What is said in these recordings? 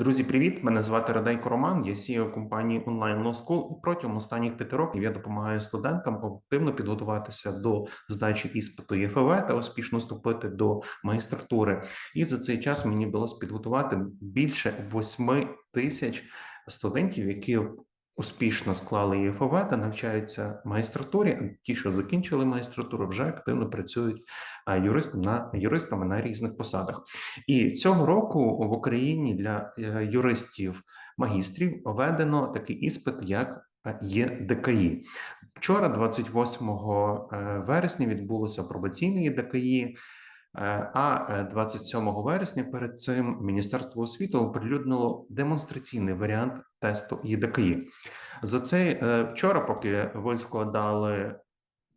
Друзі, привіт! Мене звати Радейко Роман. Я CEO компанії Online Law School. І протягом останніх п'яти років я допомагаю студентам активно підготуватися до здачі іспиту ЄФВ та успішно вступити до магістратури. І за цей час мені вдалося підготувати більше восьми тисяч студентів, які успішно склали ЄФВ та навчаються магістратурі. Ті, що закінчили магістратуру, вже активно працюють а, юристом на юристами на різних посадах. І цього року в Україні для е, юристів магістрів введено такий іспит, як е, ЄДКІ. Вчора, 28 е, вересня, відбулося пробаційне ЄДКІ. Е, А е, 27 вересня перед цим Міністерство освіти оприлюднило демонстраційний варіант тесту ЄДКІ. За цей е, вчора, поки ви складали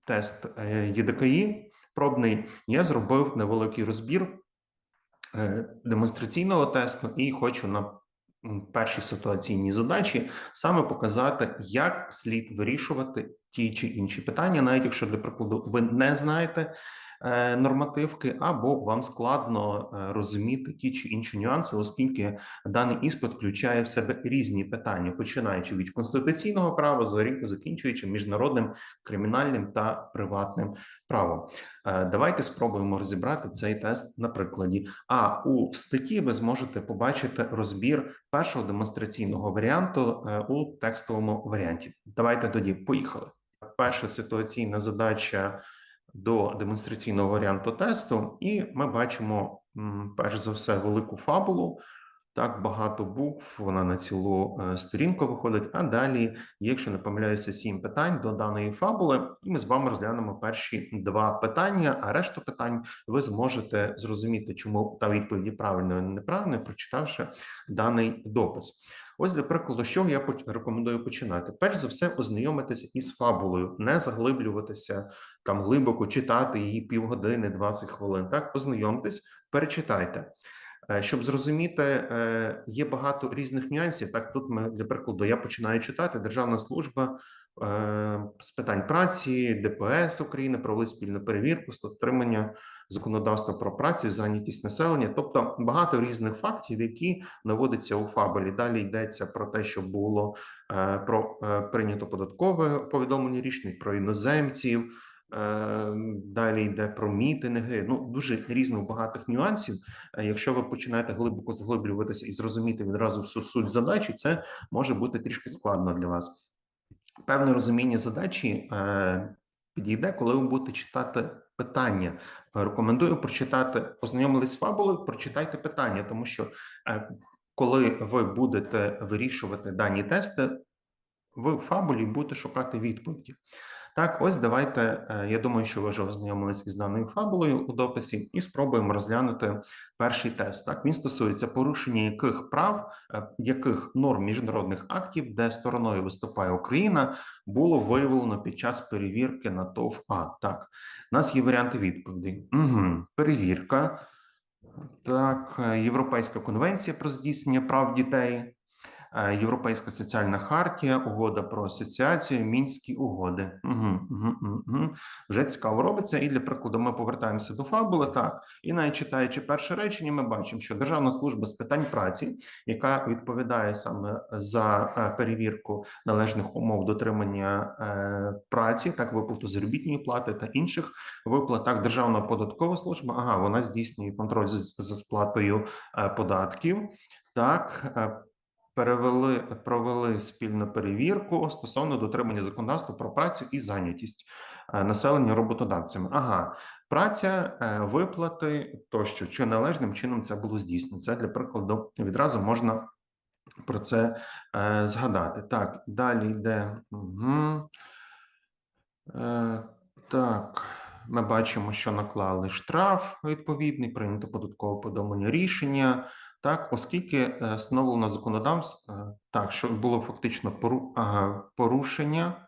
тест е, ЄДКІ пробний, я зробив невеликий розбір е, демонстраційного тесту і хочу на м, першій ситуаційній задачі саме показати, як слід вирішувати ті чи інші питання, навіть якщо для прикладу ви не знаєте е, нормативки, або вам складно е, розуміти ті чи інші нюанси, оскільки даний іспит включає в себе різні питання, починаючи від конституційного права, закінчуючи міжнародним кримінальним та приватним правом. Е, Давайте спробуємо розібрати цей тест на прикладі. А у статті ви зможете побачити розбір першого демонстраційного варіанту е, у текстовому варіанті. Давайте тоді поїхали. Перша ситуаційна задача до демонстраційного варіанту тесту, і ми бачимо перш за все велику фабулу. Так багато букв, вона на цілу е, сторінку виходить. А далі, якщо не помиляюся, сім питань до даної фабули, і ми з вами розглянемо перші два питання. А решту питань ви зможете зрозуміти, чому та відповіді правильно і неправильно, прочитавши даний допис. Ось для прикладу, що я рекомендую починати. Перш за все, ознайомитися із фабулою, не заглиблюватися там глибоко, читати її півгодини, 20 хвилин. Так, ознайомтесь, перечитайте. Е, Щоб зрозуміти, е, є багато різних нюансів. Так, тут ми для прикладу я починаю читати Державна служба е, з питань праці, ДПС України провели спільну перевірку з дотримання законодавства про працю, зайнятість населення, тобто багато різних фактів, які наводяться у фабулі. Далі йдеться про те, що було про прийнято податкове повідомлення рішень про іноземців. Е, Далі йде про мітинги. Ну дуже різних багатих нюансів. Е, Якщо ви починаєте глибоко заглиблюватися і зрозуміти відразу всю суть задачі, це може бути трішки складно для вас. Певне розуміння задачі е, підійде, коли ви будете читати питання. Рекомендую прочитати, ознайомились з фабулою, прочитайте питання, тому що е, коли ви будете вирішувати дані тести, ви в фабулі будете шукати відповіді. Так, ось давайте. е, Я думаю, що ви вже ознайомились із даною фабулою у дописі, і спробуємо розглянути перший тест. Так, він стосується порушення яких прав, е, яких норм міжнародних актів, де стороною виступає Україна, було виявлено під час перевірки на ТОВ А. Так, у нас є варіанти відповідей. Угу. Перевірка. Так, е, Європейська конвенція про здійснення прав дітей, Європейська соціальна хартія, угода про асоціацію, мінські угоди. Угу, угу, угу. Вже цікаво робиться. І для прикладу, ми повертаємося до фабули. Так, і навіть читаючи перше речення, ми бачимо, що Державна служба з питань праці, яка відповідає саме за е, перевірку належних умов дотримання е, праці, так виплату заробітної плати та інших виплат. Так, Державна податкова служба. Ага, вона здійснює контроль за, сплатою е, податків. Так. Перевели провели спільну перевірку стосовно дотримання законодавства про працю і зайнятість е, населення роботодавцями. Ага, праця, е, виплати тощо, чи належним чином це було здійснено. Це для прикладу відразу можна про це е, згадати. Так, далі йде. Угу. Так, ми бачимо, що наклали штраф відповідний, прийнято податкове повідомлення рішення. Так, оскільки е, встановлено законодавство, е, так, що було фактично ага, порушення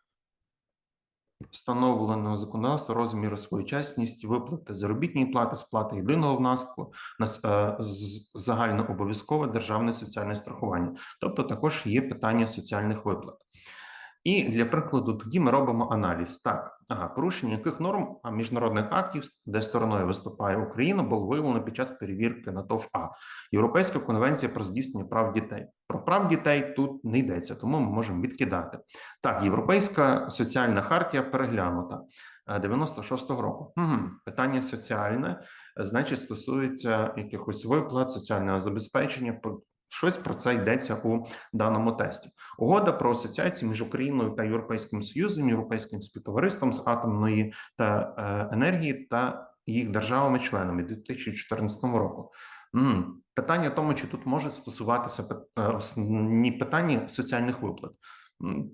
встановленого законодавства розміру своєчасність виплати заробітної плати, сплати єдиного внеску на е, загальнообов'язкове державне соціальне страхування. Тобто також є питання соціальних виплат. І для прикладу, тоді ми робимо аналіз. Так, ага, порушення яких норм міжнародних актів, де стороною виступає Україна, було виявлено під час перевірки на ТОВ А. Європейська конвенція про здійснення прав дітей. Про прав дітей тут не йдеться, тому ми можемо відкидати. Так, європейська соціальна хартія переглянута е, 96-го року. Угу. Питання соціальне, е, значить, стосується якихось виплат, соціального забезпечення. Щось про це йдеться у даному тесті. Угода про асоціацію між Україною та Європейським Союзом, Європейським співтовариством з атомної та е, енергії та їх державами-членами 2014 року. М, Питання в тому, чи тут може стосуватися е, основні питання соціальних виплат.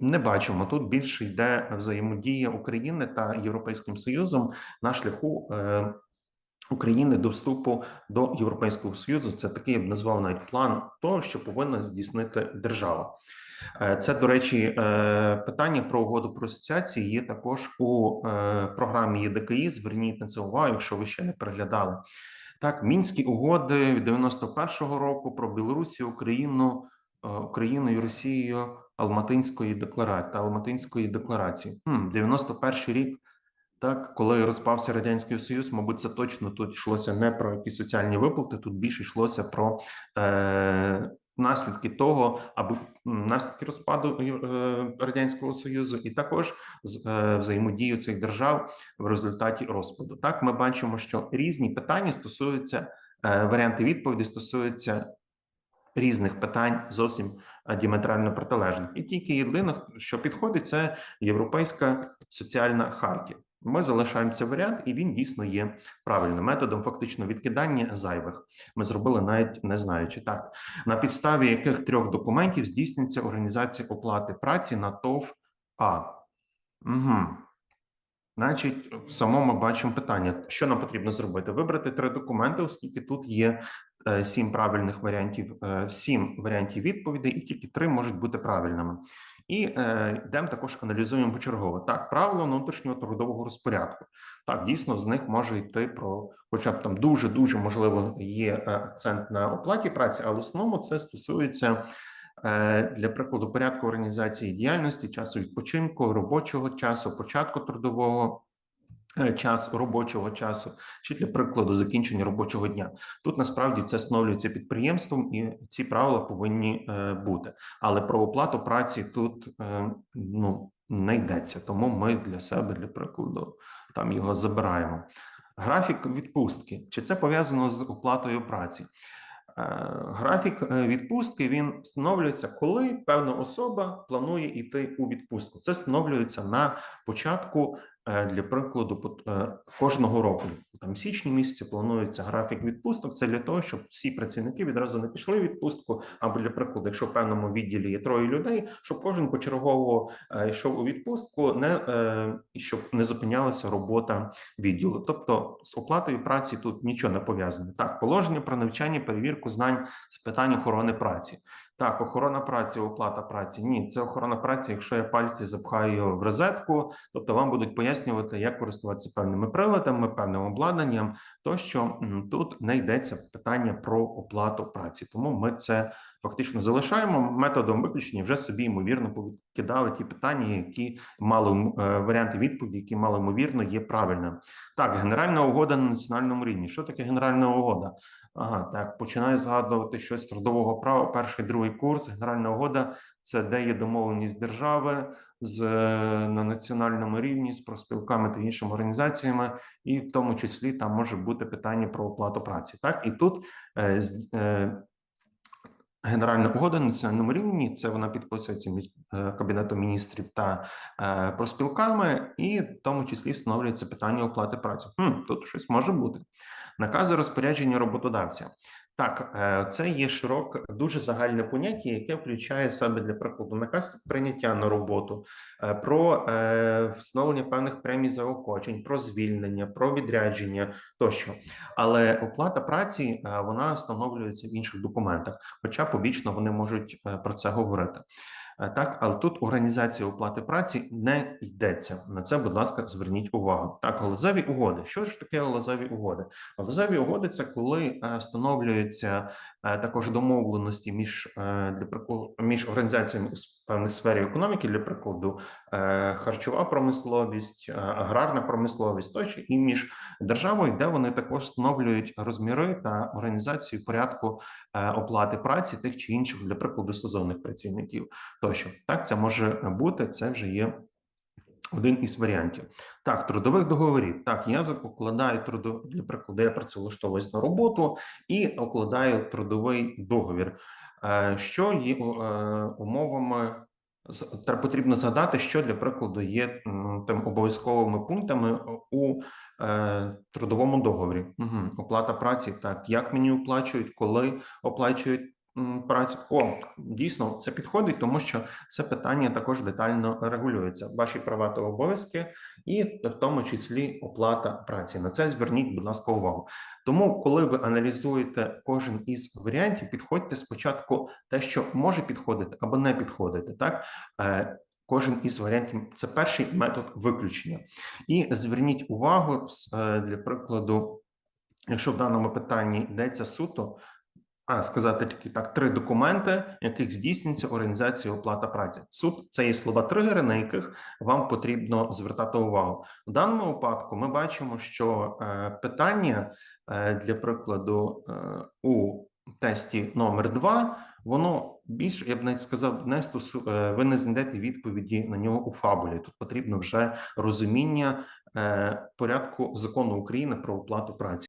Не бачимо. Тут більше йде взаємодія України та Європейським Союзом на шляху е, України до вступу до Європейського Союзу. Це такий я б назвав навіть план того, що повинна здійснити держава. Е, Це, до речі, е, питання про угоду про асоціації є також у е, програмі ЄДКІ. Зверніть на це увагу, якщо ви ще не переглядали. Так, мінські угоди від 91-го року про Білорусі, Україну, е, Україною, Росією, Алматинської декларації та Алматинської декларації. Хм, 91-й рік. Так, коли розпався радянський союз, мабуть, це точно тут йшлося не про якісь соціальні виплати, тут більше йшлося про е, наслідки того, або наслідки розпаду е, радянського союзу, і також е, взаємодію цих держав в результаті розпаду. Так, ми бачимо, що різні питання стосуються е, варіанти відповіді стосуються різних питань зовсім е, діаметрально протилежних. І тільки єдине, що підходить, це європейська соціальна хартія. Ми залишаємо цей варіант, і він дійсно є правильним методом фактично відкидання зайвих. Ми зробили навіть не знаючи так, на підставі яких трьох документів здійснюється організація оплати праці на ТОВ А. Угу. Значить, в самому бачимо питання, що нам потрібно зробити: вибрати три документи, оскільки тут є е, сім правильних варіантів, е, сім варіантів відповідей, і тільки три можуть бути правильними. І е, йдемо також аналізуємо почергово. Так, правило внутрішнього трудового розпорядку. Так, дійсно, з них може йти про, хоча б там дуже дуже можливо є е, акцент на оплаті праці, але в основному це стосується е, для прикладу порядку організації діяльності, часу відпочинку, робочого часу, початку трудового е, часу, робочого часу, чи для прикладу закінчення робочого дня. Тут насправді це встановлюється підприємством, і ці правила повинні е, бути. Але про оплату праці тут е, ну не йдеться. Тому ми для себе, для прикладу, там його забираємо. Графік відпустки чи це пов'язано з оплатою праці? Графік відпустки він встановлюється, коли певна особа планує йти у відпустку. Це встановлюється на початку для прикладу е, кожного року. Там січні місяці планується графік відпусток. Це для того, щоб всі працівники відразу не пішли в відпустку. Або для прикладу, якщо в певному відділі є троє людей, щоб кожен почергово е, йшов у відпустку, не е, щоб не зупинялася робота відділу. Тобто з оплатою праці тут нічого не пов'язано. Так, положення про навчання, перевірку знань з питань охорони праці. Так, охорона праці, оплата праці. Ні, це охорона праці. Якщо я пальці запхаю в розетку, тобто вам будуть пояснювати, як користуватися певними приладами, певним обладнанням. Тощо тут не йдеться питання про оплату праці. Тому ми це фактично залишаємо методом виключення. Вже собі ймовірно повикидали ті питання, які мали е, варіанти відповіді, які мало ймовірно є правильними. Так, генеральна угода на національному рівні. Що таке генеральна угода? Ага, так починаю згадувати щось з трудового права. Перший другий курс. Генеральна угода це де є домовленість держави з е, на національному рівні з профспілками та іншими організаціями, і в тому числі там може бути питання про оплату праці. Так і тут е, е, Генеральна угода на національному рівні це вона підписується між е, кабінетом міністрів та е, профспілками, і в тому числі встановлюється питання оплати праці. Хм, тут щось може бути. Накази розпорядження роботодавця. Так, е, це є широке, дуже загальне поняття, яке включає себе для прикладу наказ прийняття на роботу, е, про е, встановлення певних премій заохочень, про звільнення, про відрядження тощо. Але оплата праці вона встановлюється в інших документах, хоча побічно вони можуть про це говорити. Е, Так, але тут організація оплати праці не йдеться. На це, будь ласка, зверніть увагу. Так, галузеві угоди. Що ж таке галузеві угоди? Галузеві угоди це коли е, встановлюється також домовленості між е, для прикладу між організаціями у певній сфері економіки, для прикладу, е, харчова промисловість, е, аграрна промисловість тощо, і між державою, де вони також встановлюють розміри та організацію порядку е, оплати праці тих чи інших, для прикладу, сезонних працівників. Тощо так це може бути. Це вже є один із варіантів. Так, трудових договорів. Так, я зак- укладаю труду для прикладу, я працевлаштовуюсь на роботу і укладаю трудовий договір. Е, Що є е, умовами? потрібно згадати, що для прикладу є там обов'язковими пунктами у е, трудовому договорі. Угу. Оплата праці. Так, як мені оплачують, коли оплачують м, працю? О, дійсно, це підходить, тому що це питання також детально регулюється. Ваші права та обов'язки, і в тому числі оплата праці. На це зверніть, будь ласка, увагу. Тому, коли ви аналізуєте кожен із варіантів, підходьте спочатку те, що може підходити або не підходити. Так Е, кожен із варіантів це перший метод виключення. І зверніть увагу е, для прикладу, якщо в даному питанні йдеться суто. Сказати тільки так: три документи, яких здійснюється організація оплата праці. Суд це є слова тригери, на яких вам потрібно звертати увагу. В даному випадку ми бачимо, що е, питання е, для прикладу е, у тесті номер 2 воно більш, я б навіть сказав, не стосу, ви не знайдете відповіді на нього у фабулі. Тут потрібно вже розуміння порядку закону України про оплату праці.